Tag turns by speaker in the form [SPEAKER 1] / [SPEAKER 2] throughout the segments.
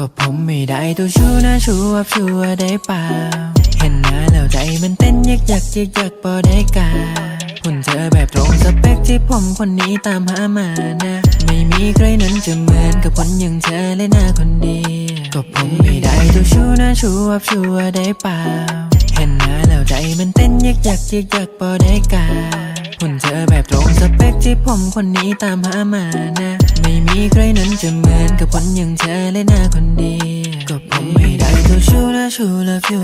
[SPEAKER 1] ก็ผมไม่ได้ตัวชูนะชูอับชัวได้เปล่า เห็นหน้าแล้วใจมันเต้นยักยักยิกยักพอได้กาคุณเจอแบบตรงสเปคที่ผมคนนี้ตามหามานะ ไม่มีใครนั้นจะเหมือนกับคนอย่างเธอเลยนะคนดีก็ผมไม่ได้ตัวชูนะชูอับชัวได้เปล่า เห็นหน้าแล้วใจมันเต้นยักยักยิกยักพอได้กาคุณเจอแบบตรงสเปคที่ผมคนนี้ตามหามานะ ไม่มี จะเหมือนกับคนอย่างเธอเลยนะคนเดียวก็ผมไม่ได้ตัวชู้นะชู love you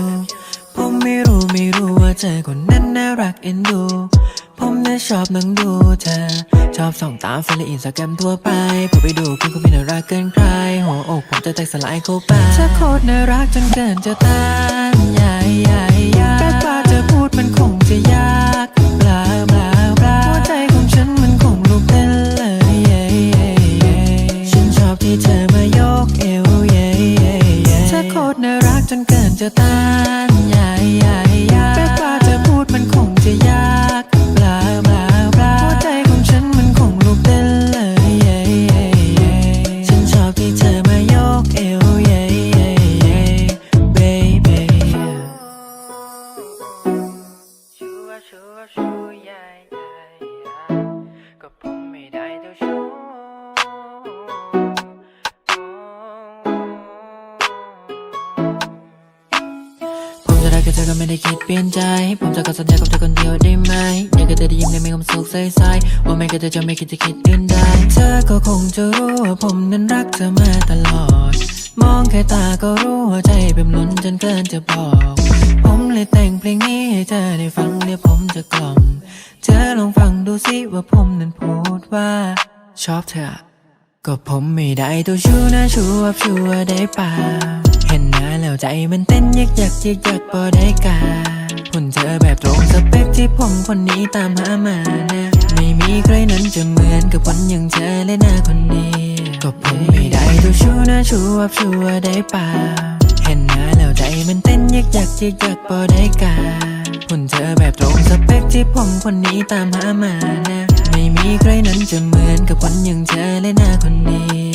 [SPEAKER 1] ผมไม่รู้ไม่รู้ว่าเธอคนนั้นน่ารักเอ็นดู ผมน่ะชอบนั่งดูเธอ ชอบส่องตามเฟซและอินสตาแกรมทั่วไปพอไปดูคุณก็ไม่น่ารักเกินใครหัวอกผมจะแตกสลายเข้าไปเธอโคตรน่ารักจนเกินจะต้าน กกับเธอก็ไม่ได้คิดเปลี่ยนใจ ผมจะขอสัญญากับเธอคนเดียวได้ไหมอยากให้เธอได้ยิ้มได้มีความสุขใสๆว่าไม่ก็เธอจะไม่คิดจะคิดอื่นใดเธอก็คงจะรู้ว่าผมนั้นรักเธอมาตลอด มองแค่ตาก็รู้ว่าใจเป็นล้นจนเกินจะบอก ผมเลยแต่งเพลงนี้ให้เธอได้ฟังเดี๋ยวผมจะกล่อม เธอลองฟังดูสิว่าผมนั้นพูดว่าชอบเธอ ก็ผมไม่ได้ตัวชูนะชูอับชัวได้เปล่า ใจมันเต้นยักยักยิกยักพอได้กาคุณเจอแบบตรงสเปคที่ผมคนนี้ตามหามานะไม่มีใครนั้นจะเหมือนกับคนอย่างเธอเลยนะคนเดียวก็ผมไม่ได้ตัวชู้นะชูอับชัวได้เปล่าเห็นหน้าแล้วใจมันเต้นยักยักยิกยักพอได้กาคุณเจอแบบตรงสเปคที่ผมคนนี้ตามหามานะไม่มีใครนั้นจะเหมือนกับคนอย่างเธอเลยนะคนเดียว